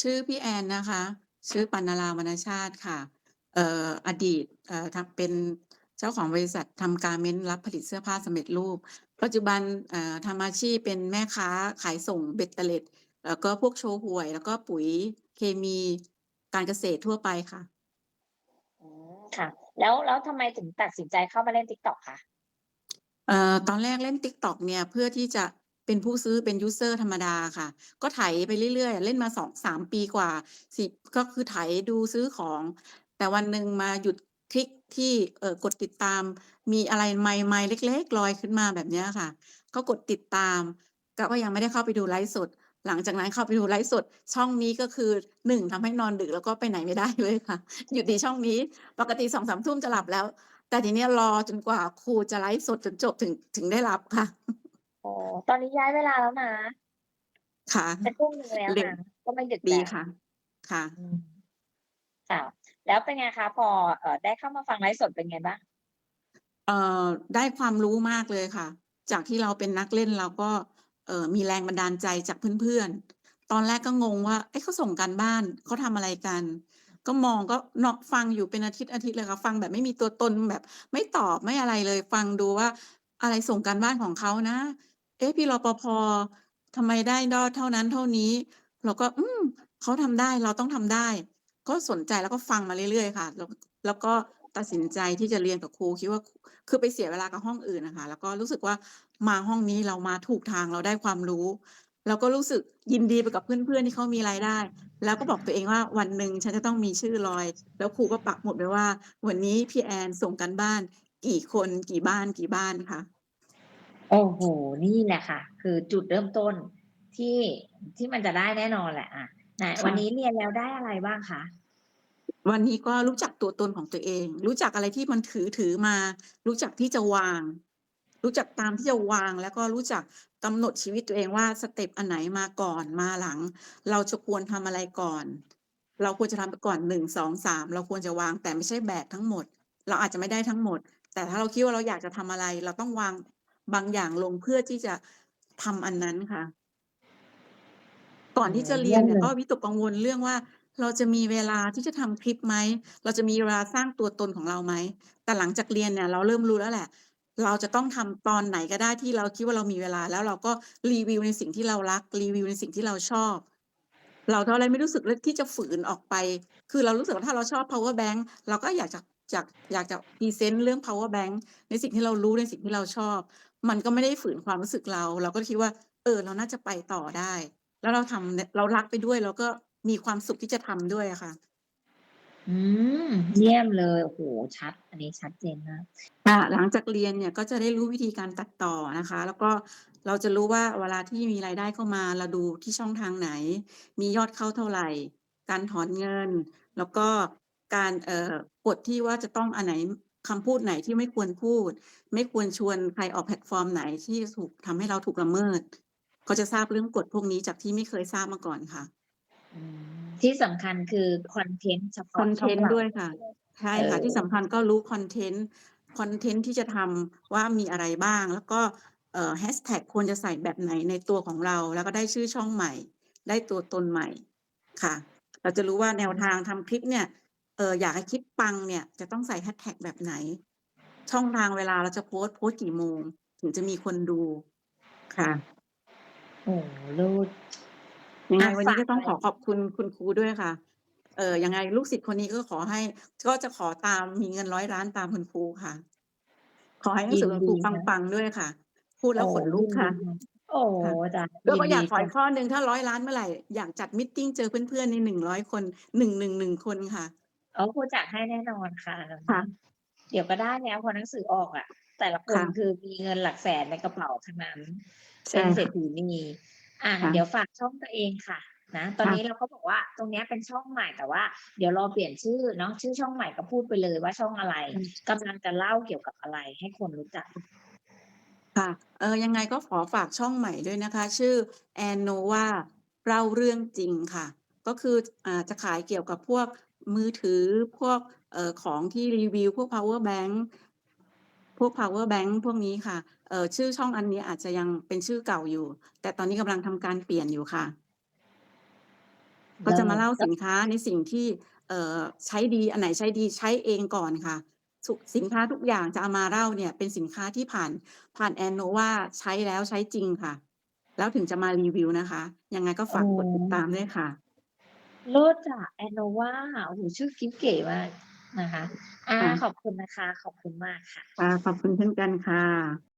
ชื่อพี่แอนนะคะ ชื่อปรรณราวรรณชาติค่ะเอ่ออดีตเอ่อทำเป็นเจ้าของบริษัททำการ์เมนต์รับผลิตเสื้อผ้าสำเร็จรูป ปัจจุบันเอ่อทำอาชีพเป็นแม่ค้าขายส่งเบ็ดเตล็ด แล้วก็พวกโชห่วย แล้วก็ปุ๋ยเคมีการเกษตรทั่วไปค่ะ อืมค่ะ แล้วแล้วทำไมถึงตัดสินใจเข้ามาเล่น TikTok คะ?เอ่อตอนแรกเล่น TikTok เนี่ยเพื่อที่จะ เป็นผู้ซื้อเป็นยูเซอร์ธรรมดาค่ะ ก็ไถไปเรื่อยๆ เล่นมา2-3ปีกว่าสิก็คือไถดูซื้อของ แต่วันหนึ่งมาหยุดคลิกที่เออกดติดตาม มีอะไรไมล์ๆเล็ก ๆ ลอยขึ้นมาแบบนี้ค่ะ ก็กดติดตาม ก็ยังไม่ได้เข้าไปดูไลฟ์สด หลังจากนั้นเข้าไปดูไลฟ์สด ช่องนี้ก็คือ1ทำให้นอนดึกแล้วก็ไปไหนไม่ได้เลยค่ะ อยู่ในช่องนี้ ปกติ2-3ทุ่มจะหลับแล้ว แต่ทีนี้รอจนกว่าครูจะไลฟ์สดจนจบถึงถึงได้หลับค่ะ อ๋อตอนนี้ย้ายเวลาแล้วนะค่ะจะทุ่มหนึ่งแล้วเร็ว นะก็ไม่ดึกดีแล้วค่ะ ค่ะ อืมค่ะ แล้วเป็นไงคะ พอเอ่อได้เข้ามาฟังไลฟ์สดเป็นไงบ้าง?เอ่อได้ความรู้มากเลยค่ะ จากที่เราเป็นนักเล่นเราก็เอ่อมีแรงบันดาลใจจากเพื่อนๆ ตอนแรกก็งงว่าเอ๊ะเขาส่งการบ้านเขาทำอะไรกัน ก็มองก็เนาะฟังอยู่เป็นอาทิตย์ๆเลยค่ะ ฟังแบบไม่มีตัวตนแบบ ไม่ตอบไม่อะไรเลย ฟังดูว่าอะไรส่งการบ้านของเขานะ เอ๊ะพี่รปภ.ทำไมได้ยอเท่านั้นเท่านี้ เราก็อืมเขาทำได้เราต้องทำได้ ก็สนใจแล้วก็ฟังมาเรื่อยๆค่ะ แล้วแล้วก็ตัดสินใจที่จะเรียนกับครูคิดว่าคือไปเสียเวลากับห้องอื่นอะคะแล้วก็รู้สึกว่ามาห้องนี้เรามาถูกทางเราได้ความรู้เราก็รู้สึกยินดีไปกับเพื่อนๆที่เขามีรายได้ แล้วก็บอกตัวเองว่าวันหนึ่งฉันจะต้องมีชื่อลอย แล้วครูก็ปักหมุดไว้ว่า วันนี้พี่แอนส่งการบ้าน กี่คนกี่บ้านกี่บ้านค่ะ โอ้โฮนี่แหละค่ะ คือจุดเริ่มต้นที่ที่มันจะได้แน่นอนแหละอะไหนค่ะ วันนี้เรียนแล้วได้อะไรบ้างคะ?วันนี้ก็รู้จักตัวตนของตัวเอง รู้จักอะไรที่มันถือถือมา รู้จักที่จะวาง รู้จักตามที่จะวาง แล้วก็รู้จักกำหนดชีวิตตัวเองว่าสเต็ปอันไหนมาก่อนมาหลัง เราจะควรทำอะไรก่อน เราควรจะทำไปก่อน1 2 3เราควรจะวางแต่ไม่ใช่แบกทั้งหมด เราอาจจะไม่ได้ทั้งหมด แต่ถ้าเราคิดว่าเราอยากจะทำอะไร เราต้องวาง บางอย่างลงเพื่อที่จะทำอันนั้นค่ะ ก่อนที่จะเรียนเนี่ยก็วิตกกังวลเรื่องว่า เราจะมีเวลาที่จะทำคลิปไหม เราจะมีเวลาสร้างตัวตนของเราไหม แต่หลังจากเรียนเนี่ย เราเริ่มรู้แล้วแหละ เราจะต้องทำตอนไหนก็ได้ที่เราคิดว่าเรามีเวลา แล้วเราก็รีวิวในสิ่งที่เรารัก รีวิวในสิ่งที่เราชอบ เราก็เลยไม่รู้สึกเลยที่จะฝืนออกไป คือเรารู้สึกว่าถ้าเราชอบเพาว์เออร์แบงก์เราก็อยากจะอยากอยากจะพรีเซนต์เรื่องเพาว์เออร์แบงก์ในสิ่งที่เรารู้ในสิ่งที่เราชอบ มันก็ไม่ได้ฝืนความรู้สึกเรา เราก็คิดว่า เออ เราน่าจะไปต่อได้ แล้วเราทำเนี่ยเรารักไปด้วย เราก็มีความสุขที่จะทำด้วยอะค่ะ อืม เยี่ยมเลย โอ้โฮชัด อันนี้ชัดเจนมาก ค่ะหลังจากเรียนเนี่ยก็จะได้รู้วิธีการตัดต่อนะคะ แล้วก็เราจะรู้ว่าเวลาที่มีรายได้เข้ามาเราดูที่ช่องทางไหน มียอดเข้าเท่าไรการถอนเงิน แล้วก็การเอ่อกฎที่ว่าจะต้องอันไหน คำพูดไหนที่ไม่ควรพูด ไม่ควรชวนใครออกแพลตฟอร์มไหนที่จะถูกทำให้เราถูกละเมิดก็จะทราบเรื่องกฎพวกนี้จากที่ไม่เคยทราบมาก่อนค่ะอืมที่สำคัญคือคอนเทนต์เฉคพาะอนช่เทองนต์เราด้วยค่ะ ใช่ค่ะเออที่สำคัญก็รู้คอนเทนต์คอนเทนต์ที่จะทำว่ามีอะไรบ้าง แล้วก็เอ่อแฮชแท็กควรจะใส่แบบไหนในตัวของเรา แล้วก็ได้ชื่อช่องใหม่ ได้ตัวตนใหม่ค่ะ เราจะรู้ว่าแนวทางทำคลิปเนี่ยเอ่ออยากให้คลิปปังเนี่ยจะต้องใส่แฮชแท็กแบบไหน ช่องทางเวลาเราจะโพสต์โพสต์กี่โมง ถึงจะมีคนดูค่ะโอ้โฮเลิศยังไงอะวันฝนี้ากก็ต้ออะงไรขอขอบคุณคุณครูด้วยค่ะ เอ่อยังไงลูกศิษย์คนนี้ก็ขอให้ ก็จะขอตามมีเงิน100ล้านตามคุณครูค่ะ ขอให้หนัยิงสืนอคุณดครูีค่ะปังๆด้วยค่ะ พูดแล้โอ้วโฮขนลุยิกนค่ดีะค่ะ โอ้โฮค่ะจ้ะแล้วยิก็นอดยาีกขอจ้ะอีกข้อหนึ่งถ้า100ล้านเมื่อไหร่อยากจัดมีตติงเจอเพื่อนๆใน100คน111คนค่ะ อ๋อครูจัดให้แน่นอนค่ะ ค่ะ เดี๋ยวก็ได้แล้วพอหนังสือออกอะแต่ละคค่นะคือมีเงินหลักแสนในกระเป๋าทั้งนั้น ใชเป็่นเศรคษฐีนีอาค่ะเดี๋ยวฝากช่องตัวเองค่ะ นะ ตอนค่ะนี้เราก็บอกว่าตรงเนี้ยเป็นช่องใหม่แต่ว่า เดี๋ยวรอเปลี่ยนชื่อเนาะชื่อช่องใหม่ก็พูดไปเลยว่าช่องอะไรอืมกำลังจะเล่าเกี่ยวกับอะไรให้คนรู้จัก ค่ะเอ่อยังไงก็ขอฝากช่องใหม่ด้วยนะคะ ชื่อแอนโนวาเล่าเรื่องจริงค่ะ ก็คืออ่าจะขายเกี่ยวกับพวก มือถือพวกเอ่อของที่รีวิว พวกเพาว์เออร์แบงก์พวกเพาว์เออร์แบงก์พวกนี้ค่ะเอ่อชื่อช่องอันนี้อาจจะยังเป็นชื่อเก่าอยู่ แต่ตอนนี้กำลังทำการเปลี่ยนอยู่ค่ะ ก็จะมาเล่าเลิศสินค้าในสิ่งที่เอ่อใช้ดีอันไหนใช้ดีใช้เองก่อนค่ะสุสินค้าทุกอย่างจะเอามาเล่าเนี่ยเป็นสินค้าที่ผ่านผ่านแอนโนวาใช้แล้วใช้จริงค่ะ แล้วถึงจะมารีวิวนะคะ ยังไงก็ฝากกดติดตามด้วยค่ะ เลิศอะแอนโนวาโอ้โฮชื่อกิ๊บเก๋มากนะคะอาค่ะ ขอบคุณนะคะ ขอบคุณมากค่ะ ค่ะ ขอบคุณเช่นกันค่ะ